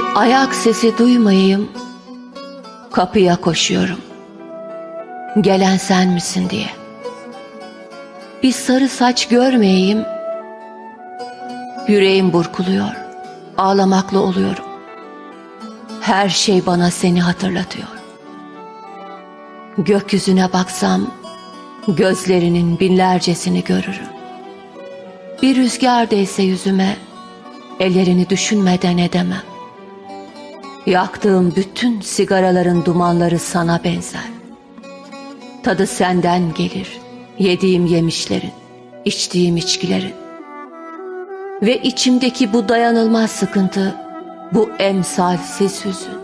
Bir ayak sesi duymayayım, kapıya koşuyorum. Gelen sen misin diye. Bir sarı saç görmeyeyim, yüreğim burkuluyor, ağlamaklı oluyorum. Her şey bana seni hatırlatıyor. Gökyüzüne baksam, gözlerinin binlercesini görürüm. Bir rüzgar değse yüzüme, ellerini düşünmeden edemem. Yaktığım bütün sigaraların dumanları sana benzer. Tadı senden gelir, yediğim yemişlerin, içtiğim içkilerin. Ve içimdeki bu dayanılmaz sıkıntı, bu emsalsiz hüzün.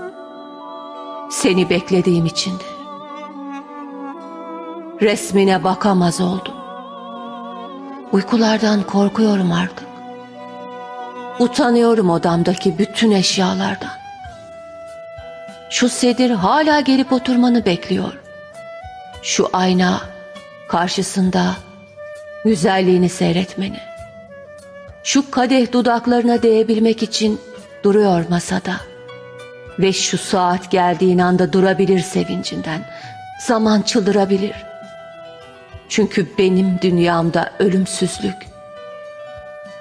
Seni beklediğim içindir. Resmine bakamaz oldum. Uykulardan korkuyorum artık. Utanıyorum odamdaki bütün eşyalardan. Şu sedir hala gelip oturmanı bekliyor. Şu ayna karşısında güzelliğini seyretmeni. Şu kadeh dudaklarına değebilmek için duruyor masada. Ve şu saat geldiğin anda durabilir sevincinden. Zaman çıldırabilir. Çünkü benim dünyamda ölümsüzlük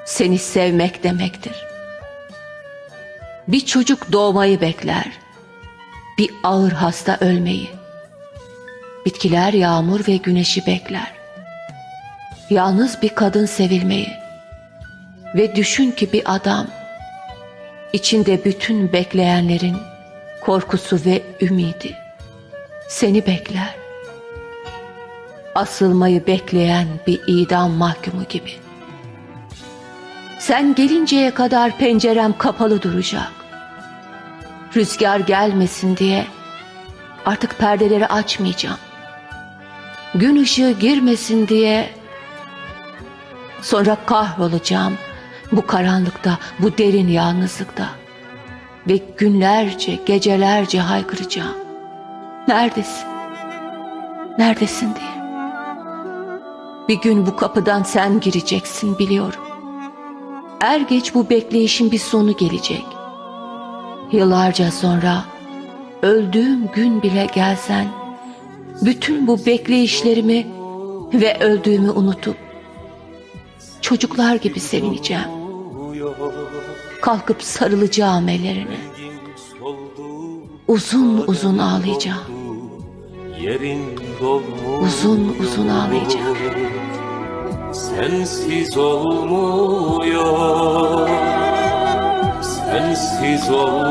seni sevmek demektir. Bir çocuk doğmayı bekler. Bir ağır hasta ölmeyi. Bitkiler yağmur ve güneşi bekler. Yalnız bir kadın sevilmeyi. Ve düşün ki bir adam içinde bütün bekleyenlerin korkusu ve ümidi seni bekler. Asılmayı bekleyen bir idam mahkumu gibi. Sen gelinceye kadar pencerem kapalı duracak. Rüzgar gelmesin diye artık perdeleri açmayacağım. Gün ışığı girmesin diye sonra kahrolacağım bu karanlıkta, bu derin yalnızlıkta. Ve günlerce, gecelerce haykıracağım. Neredesin? Neredesin diye. Bir gün bu kapıdan sen gireceksin biliyorum. Er geç bu bekleyişin bir sonu gelecek. Yıllarca sonra öldüğüm gün bile gelsen bütün bu bekleyişlerimi ve öldüğümü unutup çocuklar gibi sevineceğim. Kalkıp sarılacağım ellerine. Uzun uzun ağlayacağım. Uzun uzun ağlayacağım. Sensiz olmuyor Sensiz olmuyor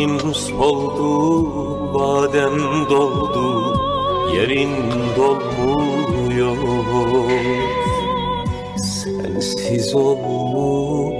Rengim soldu Badem doldu Yerin dolmuyor. Sensiz olmuyor